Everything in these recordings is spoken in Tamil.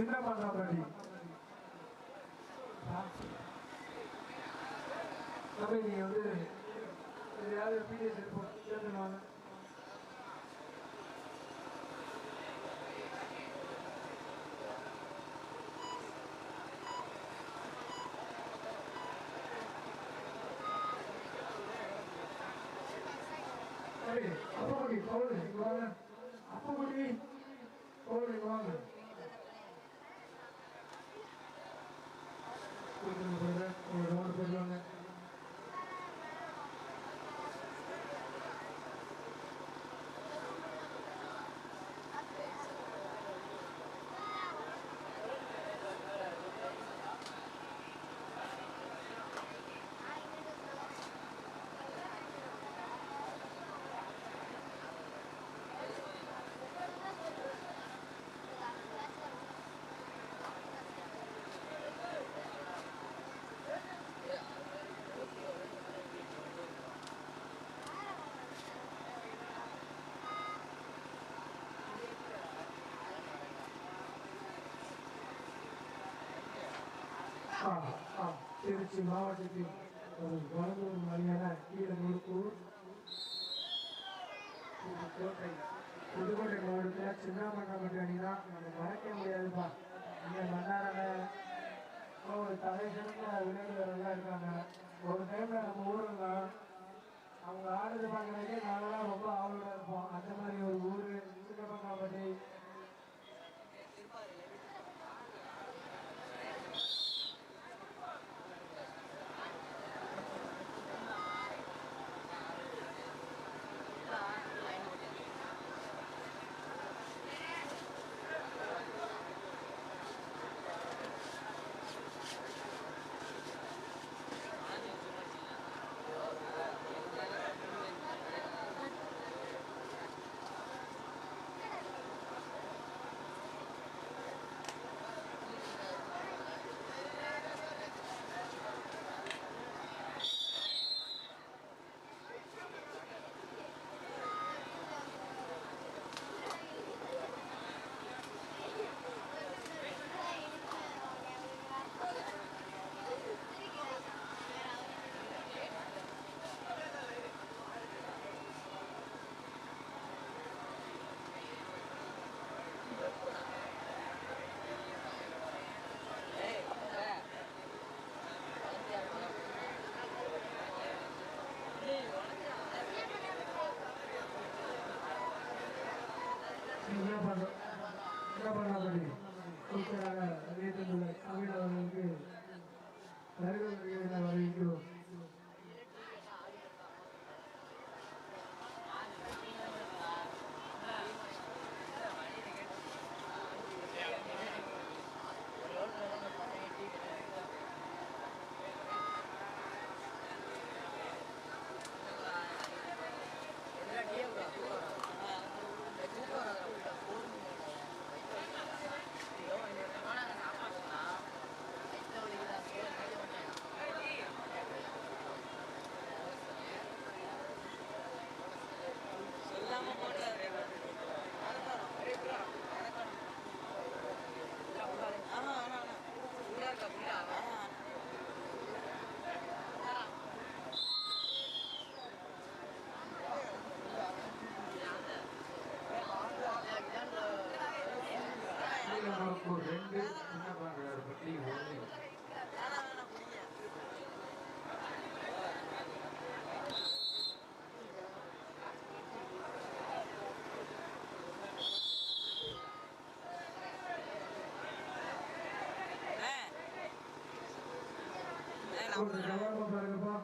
சின்ன பண்ணாமடி தம்பி நீங்க வந்து பிடிஎஸ் சரி அப்பகுடி பவுல் இங்க வாங்க. அப்பகுடி பவுல் வாங்க. ஒரு ரோடு போயிடுவாங்க திருச்சி மாவட்டத்தில் ஒரு வளர்ந்தூர் மணியான கீழமுழுக்கூர் புதுக்கோட்டை புதுக்கோட்டை மாவட்டத்தில் சின்னாமண்ணாமட்டி அணி தான் நம்ம மறக்க முடியாதுப்பா இங்கே மன்னாரான ஒரு தலை சிறந்த ஒரு கவனமா பாருங்கப்பா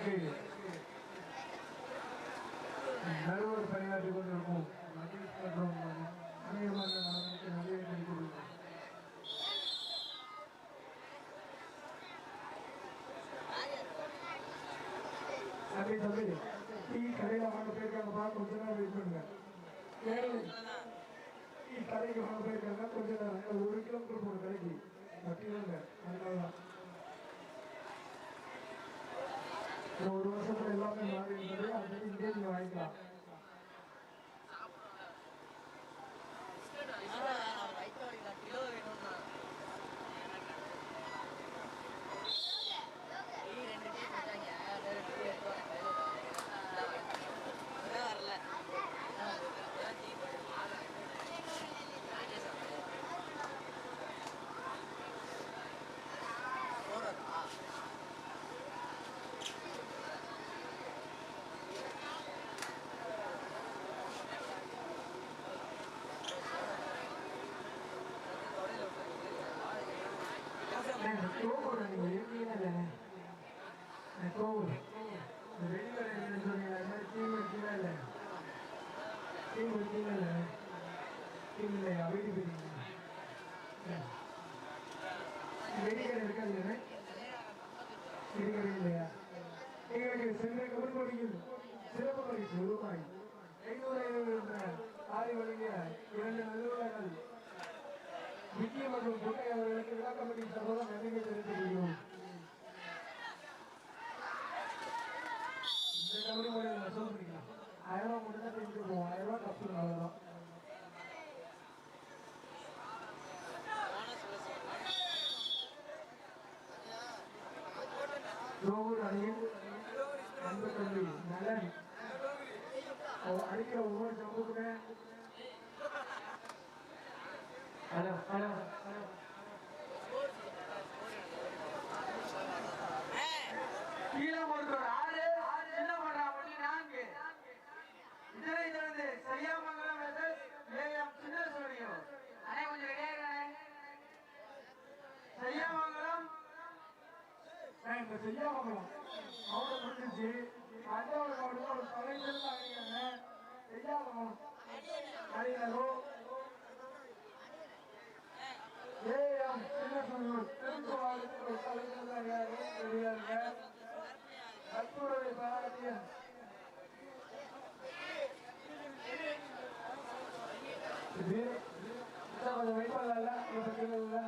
இன்றைக்கு நடுவர் பணியாற்றிக் கொண்டிருக்கும் மகேஷ் மற்றும் அநேகமான நலனுக்கு நிறைய கொடுக்கிறோம் தம்பி தம்பி டீ கடையில் வாங்க போயிருக்காங்கப்பா கொஞ்ச நேரம் வெயிட் பண்ணுங்க டீ கடைக்கு வாங்க போயிருக்காங்க கொஞ்ச நேரம் ஒரு கிலோமீட்டர் போன கடைக்கு கட்டிடுங்க அதனால தான் ஒரு வருஷத்துல எல்லாமே மாறி இருந்தது அது இங்கே நீங்க வாங்கிக்கலாம் கிலோ வேணும்னா ரெண்டு டீ கொடுத்தாங்க வேற டீ எடுத்து வரல டீ போறதா இந்த நீங்க இருக்கீங்களா இல்லைண்ணே இந்த கோபுர டீம் இருக்கீங்களா இல்லை டீம் இருக்கீங்களா இல்லை டீம் இருக்கா இல்லையா எங்களுக்கு சென்ற கவர்மெண்டில் சிறப்பு விழா கமிட்டி சார்பாக நன்றிகள் தெரிவித்துக் கொள்கிறோம் இந்த கபடி முறையில் வசூல் பண்ணிக்கலாம் ஆயிரம் ரூபாய் மட்டும் தான் தெரிஞ்சு போவோம். ஆயிரம் ரூபாய் அவ்வளோதான் அன்பு நலன் அடிக்கிற ஒவ்வொரு ஜம்புக்குமே செய்யாம செய்யாமங்கலம் அவங்க முடிஞ்சிச்சு அஞ்சாவது கவனிக்கு ஒரு தலைவர் அணியாங்க செய்யாமங்கலம் அணியினரோ ஏஎம் சின்ன சூரியம் ஒரு தலைவர் பாராட்டியன் இது கொஞ்சம் வெயிட் பண்ணல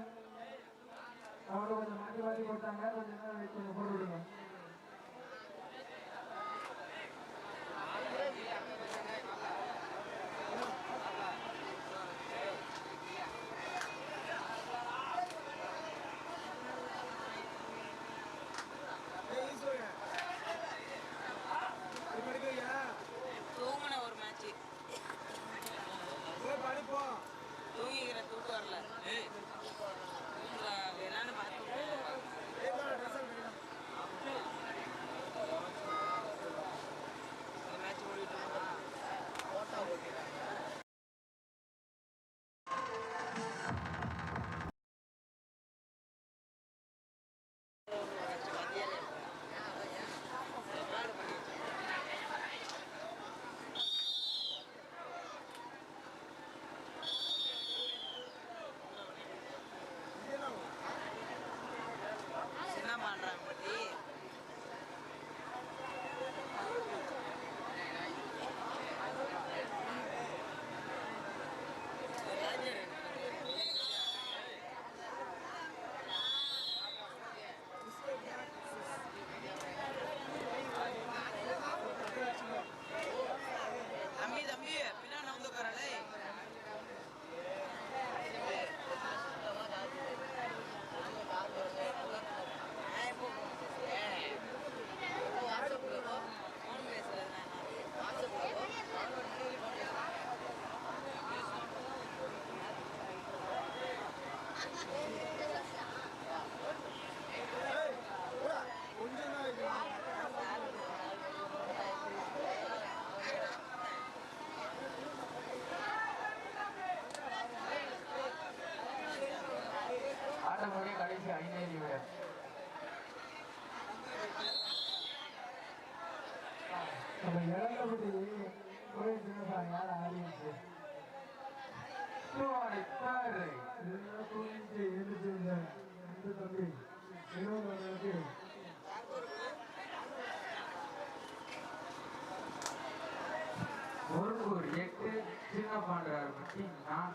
அவங்க கொஞ்சம் மாற்றி மாற்றி போட்டாங்க. கொஞ்சம் நேரம் கொஞ்சம் போட்டு விடுங்க தூங்கின ஒரு மேட்ச் தூங்கிக்கிற தூக்கம் வரல. கபடி ஒரே சின்னப்பா யார் ஆடியன்ஸ் இதெல்லாம் தூங்கிட்டு எழுந்துட்டு இந்த தம்பி இருபது ஒரு எட்டு சின்ன பாண்டார் பற்றி நான்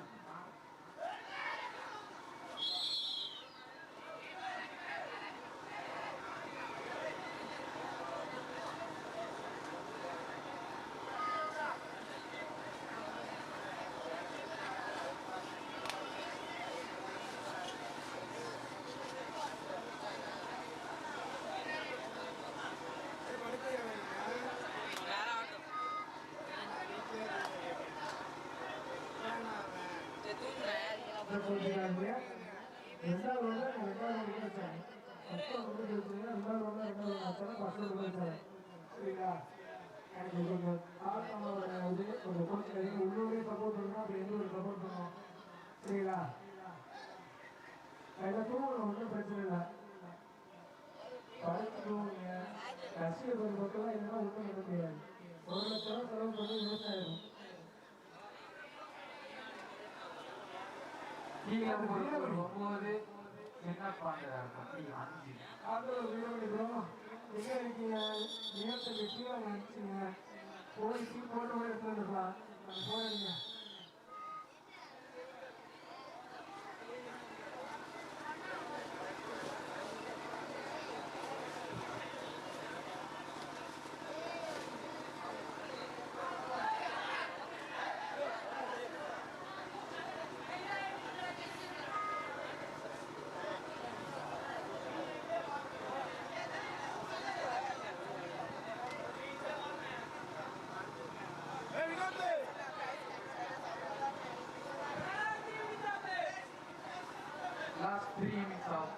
தூங்குறேன் ரெண்டாவது ரோல ரெண்டாவது ரோல வச்சாங்க ஃபர்ஸ்ட் ரோல வச்சாங்க ரெண்டாவது ரோல ரெண்டாவது வச்சாங்க ஃபர்ஸ்ட் ரோல வச்சாங்க சரிங்களா எனக்கு கொஞ்சம் ஆட்டமோட இது கொஞ்சம் கோச்சில் நீங்கள் உள்ளூரே சப்போர்ட் பண்ணணும் அப்படி எங்களூர் சப்போர்ட் பண்ணணும் சரிங்களா அதில் தூங்கணும் ஒன்றும் பிரச்சனை இல்லை படுத்து தூங்குங்க ஒரு ஒன்றும் பண்ண முடியாது ஒரு லட்ச ரூபா செலவு பண்ணி விவசாயம் கீழே ஒரு ஒன்பது சின்ன பாண்டவர் அஞ்சு. ஆதரவு வீரமணி ப்ரோ எங்க இருக்கீங்க போய் போட்டு கூட போயிருங்க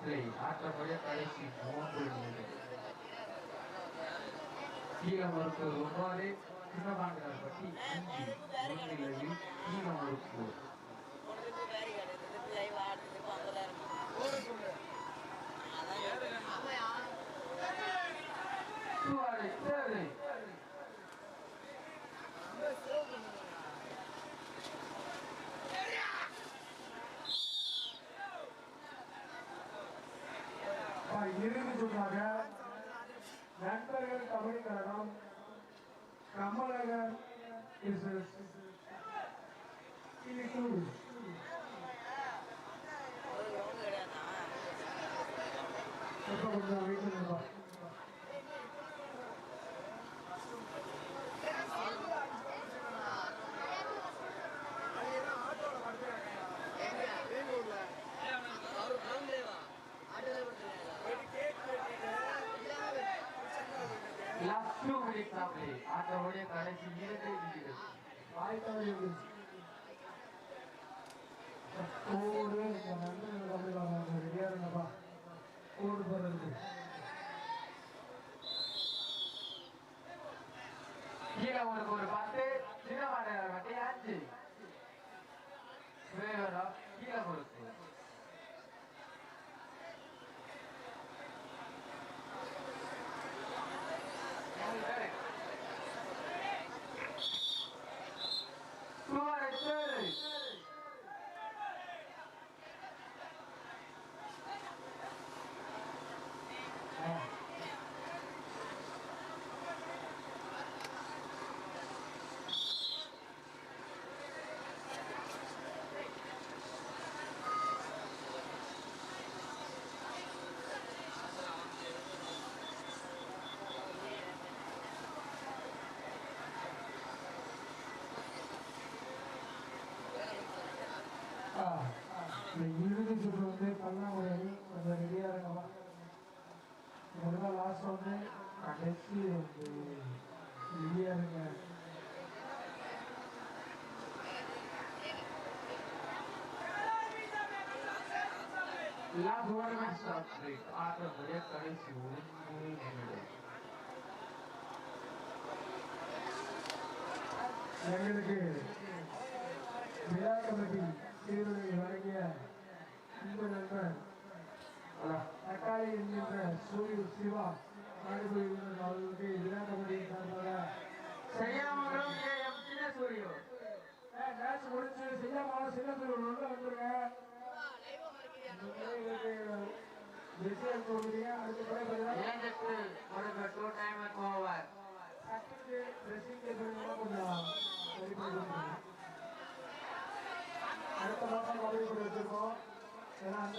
மினிட்ஸ் ஆஃப் பிளே ஆட்டமுடைய கடைசி மூன்று நிமிடம் கீழே மறுப்பு ஒன்பது சின்ன பாண்டவர் பற்றி அஞ்சு முன்னிலையில் கீழே மறுப்பு உனக்கு வேறு நண்பர்கள் தமிழ் கழகம் கமலகர் இசஸ். கொஞ்சம் வெயிட் பண்ணுப்பா லாஸ்ட் டூ கடைசி இரண்டு நிமிடம் வாய்க்கால் கோடு இந்த நண்பர்கள் கபடி கழகம் இருங்கப்பா கோடு. போடுறதுக்கு கீழே உனக்கு ஒரு பத்து சின்ன கீழே இந்த இறுதி சுற்று வந்து பல்லாங்குடி அணி கொஞ்சம் ரெடியாக இருங்கப்பா முதல்ல லாஸ்ட் வந்து கடைசி வந்து ரெடியாக இருங்க last one minutes of break ஆட்டமுடைய கடைசி ஒன்று நிமிடம் எங்களுக்கு விழா கமிட்டி சீருடை வழங்கிய இந்த நண்பர் தக்காளி என்கின்ற சூரிய சிவா நாடுபுரி அவர்களுக்கு விழா கமிட்டியின் சார்பாக எம் சின்ன சூரியோ மேட்ச் முடிஞ்சு செய்யாமல் சின்னத்தில் உள்ள வந்துருங்க பிஸியாக கொடுக்குறீங்க அடுத்த மாதம் கபடி போட்டு வச்சிருக்கோம் ஏன்னா அந்த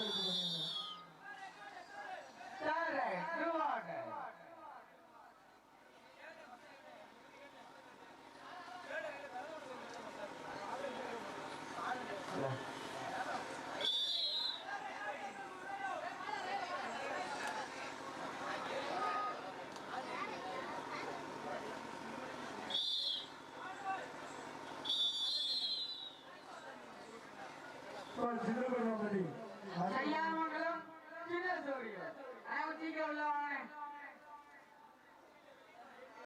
இப்போ சின்ன